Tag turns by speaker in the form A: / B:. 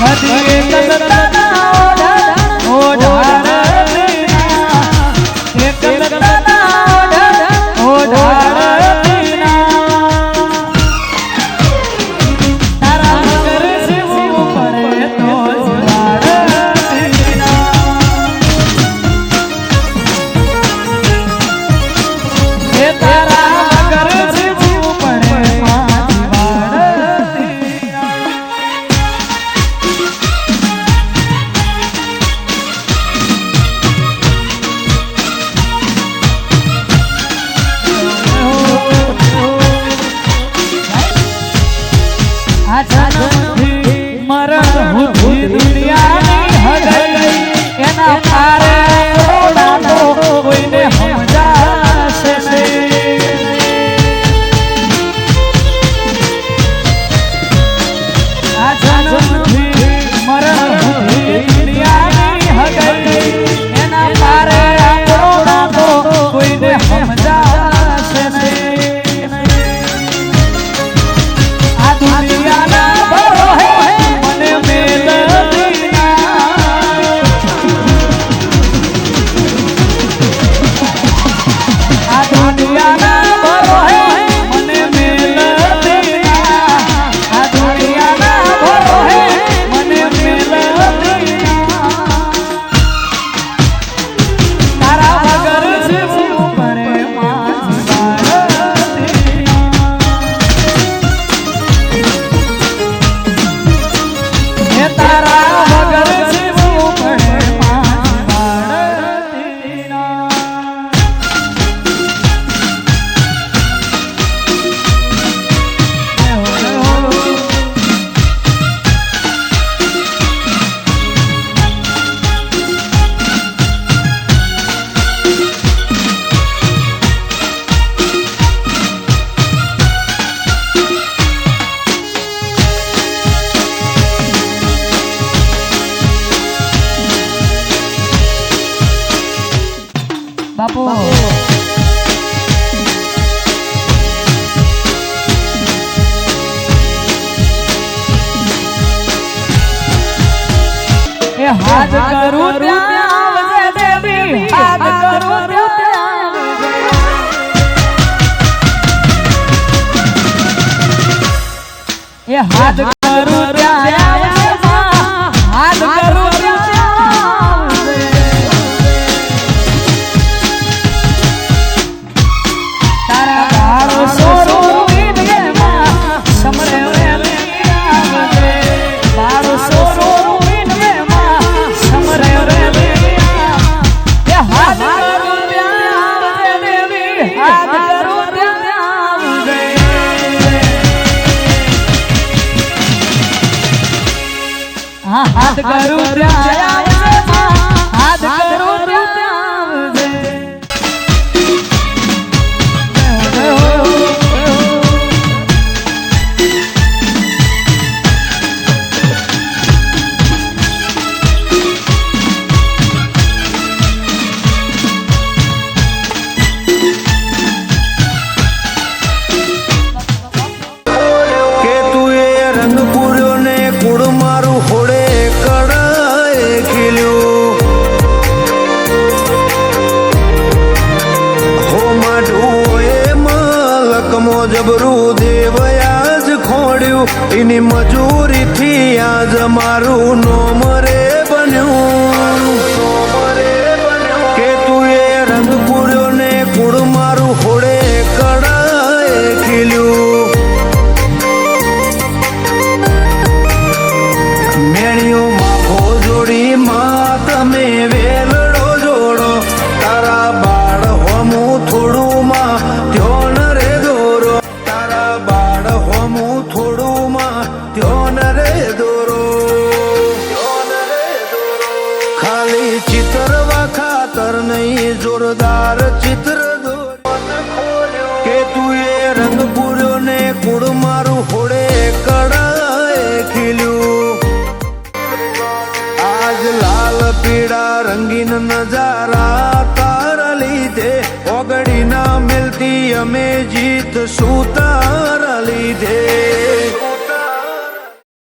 A: Happy દુનિયાની હૃદય એના પારે આજ કરું હાથ કરું
B: ત્યારે એની મજૂરીથી આજ મારું જોરદાર ચિત્ર કે તું એ રંગ પૂર્યો ને કુડ મારું હોડે કડાએ ખીલ્યું. આજ લાલ પીળા રંગીન નજારા તારા લીધે ઓગળી ના મિલતી અમે જીત સુતારા લીધે.